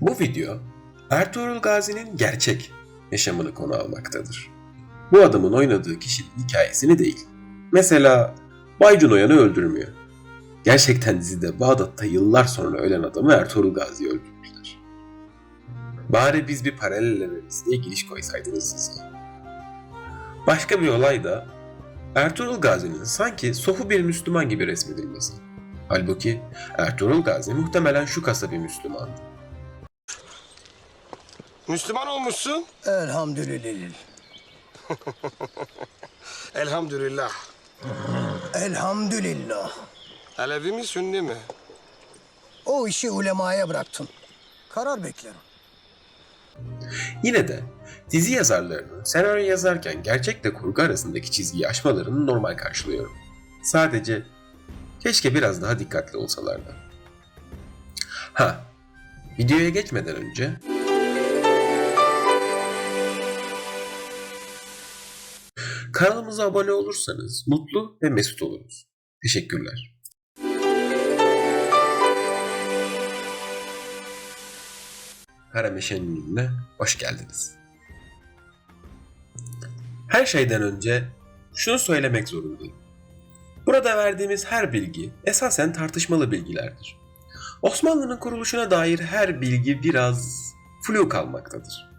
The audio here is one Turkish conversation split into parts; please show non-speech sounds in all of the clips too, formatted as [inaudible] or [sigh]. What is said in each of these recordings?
Bu video Ertuğrul Gazi'nin gerçek yaşamını konu almaktadır. Bu adamın oynadığı kişinin hikayesini değil. Mesela Baycun Oyan'ı öldürmüyor. Gerçekten dizide Bağdat'ta yıllar sonra ölen adamı Ertuğrul Gazi'yi öldürmüşler. Bari biz bir paralellememiz diye giriş koysaydınız siz. Başka bir olay da Ertuğrul Gazi'nin sanki sofu bir Müslüman gibi resmedilmesi. Halbuki Ertuğrul Gazi muhtemelen şu kasa bir Müslümandı. Müslüman olmuşsun. [laughs] Elhamdülillah. Elhamdülillah. Elhamdülillah. Alevi mi Sünni mi? O işi ulemaya bıraktın. Karar beklerim. Yine de dizi yazarlarının senaryo yazarken gerçekle kurgu arasındaki çizgiyi aşmalarını normal karşılıyorum. Sadece keşke biraz daha dikkatli olsalardı. Ha, videoya geçmeden önce kanalımıza abone olursanız mutlu ve mesut oluruz. Teşekkürler. Karameşe'nin ününe hoş geldiniz. Her şeyden önce şunu söylemek zorundayım. Burada verdiğimiz her bilgi esasen tartışmalı bilgilerdir. Osmanlı'nın kuruluşuna dair her bilgi biraz flu kalmaktadır.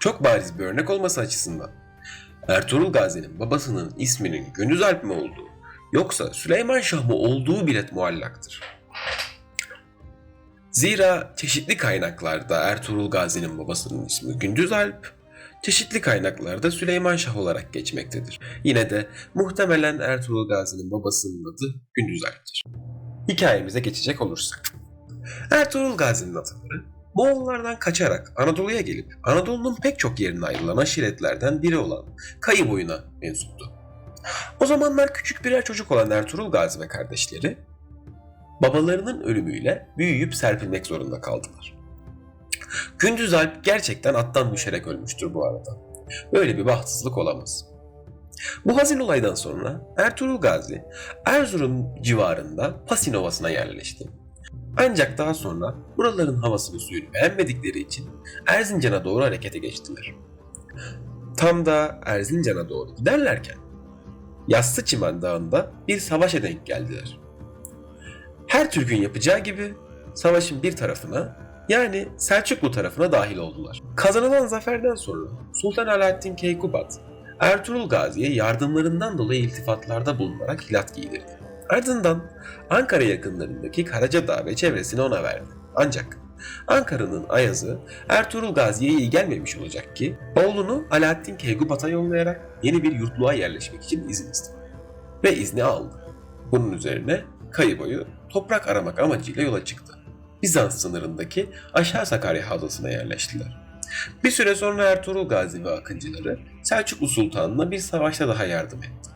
Çok bariz bir örnek olması açısından. Ertuğrul Gazi'nin babasının isminin Gündüz Alp mi olduğu yoksa Süleyman Şah mı olduğu bile muallaktır. Zira çeşitli kaynaklarda Ertuğrul Gazi'nin babasının ismi Gündüz Alp, çeşitli kaynaklarda Süleyman Şah olarak geçmektedir. Yine de muhtemelen Ertuğrul Gazi'nin babasının adı Gündüz Alp'tir. Hikayemize geçecek olursak. Ertuğrul Gazi'nin ataları Moğollardan kaçarak Anadolu'ya gelip Anadolu'nun pek çok yerine ayrılan aşiretlerden biri olan Kayı boyuna mensuptu. O zamanlar küçük birer çocuk olan Ertuğrul Gazi ve kardeşleri babalarının ölümüyle büyüyüp serpilmek zorunda kaldılar. Gündüz Alp gerçekten attan düşerek ölmüştür bu arada. Böyle bir bahtsızlık olamaz. Bu hazin olaydan sonra Ertuğrul Gazi Erzurum civarında Pasin Ovası'na yerleşti. Ancak daha sonra buraların havasını suyunu beğenmedikleri için Erzincan'a doğru harekete geçtiler. Tam da Erzincan'a doğru giderlerken Yassı Çimen Dağı'nda bir savaşa denk geldiler. Her Türk'ün yapacağı gibi savaşın bir tarafına yani Selçuklu tarafına dahil oldular. Kazanılan zaferden sonra Sultan Alaaddin Keykubat Ertuğrul Gazi'ye yardımlarından dolayı iltifatlarda bulunarak hilat giydirdi. Ardından Ankara yakınlarındaki Karacadağ ve çevresini ona verdi. Ancak Ankara'nın ayazı Ertuğrul Gazi'ye iyi gelmemiş olacak ki oğlunu Alaaddin Keykubat'a yollayarak yeni bir yurtluğa yerleşmek için izin istedi. Ve izni aldı. Bunun üzerine kayı boyu toprak aramak amacıyla yola çıktı. Bizans sınırındaki Aşağı Sakarya Havzası'na yerleştiler. Bir süre sonra Ertuğrul Gazi ve akıncıları Selçuklu Sultanı'na bir savaşta daha yardım etti.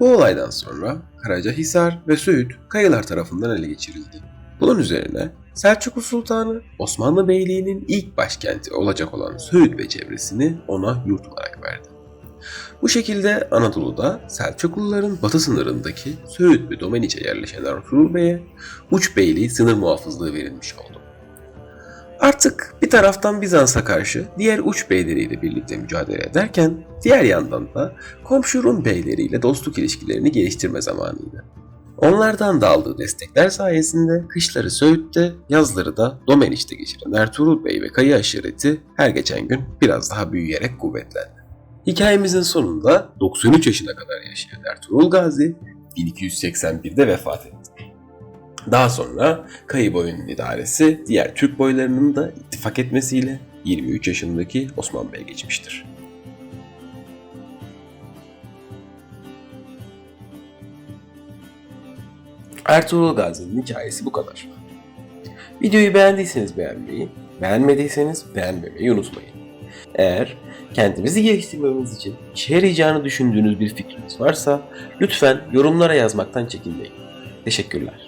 Bu olaydan sonra Karacahisar ve Söğüt Kayılar tarafından ele geçirildi. Bunun üzerine Selçuklu Sultanı Osmanlı Beyliği'nin ilk başkenti olacak olan Söğüt ve çevresini ona yurt olarak verdi. Bu şekilde Anadolu'da Selçukluların batı sınırındaki Söğüt ve Domeniç'e yerleşen Ertuğrul Bey'e Uç Beyliği sınır muhafızlığı verilmiş oldu. Artık bir taraftan Bizans'a karşı diğer uç beyleriyle birlikte mücadele ederken diğer yandan da komşu Rum beyleriyle dostluk ilişkilerini geliştirme zamanıydı. Onlardan da aldığı destekler sayesinde kışları Söğüt'te, yazları da Domeniç'te geçiren Ertuğrul Bey ve Kayı aşireti her geçen gün biraz daha büyüyerek kuvvetlendi. Hikayemizin sonunda 93 yaşına kadar yaşayan Ertuğrul Gazi 1281'de vefat etti. Daha sonra Kayı boyunun idaresi diğer Türk boylarının da ittifak etmesiyle 23 yaşındaki Osman Bey geçmiştir. Ertuğrul Gazi'nin hikayesi bu kadar. Videoyu beğendiyseniz beğenmeyi, beğenmediyseniz beğenmemeyi unutmayın. Eğer kendimizi geliştirmemiz için işe yarayacağını düşündüğünüz bir fikriniz varsa lütfen yorumlara yazmaktan çekinmeyin. Teşekkürler.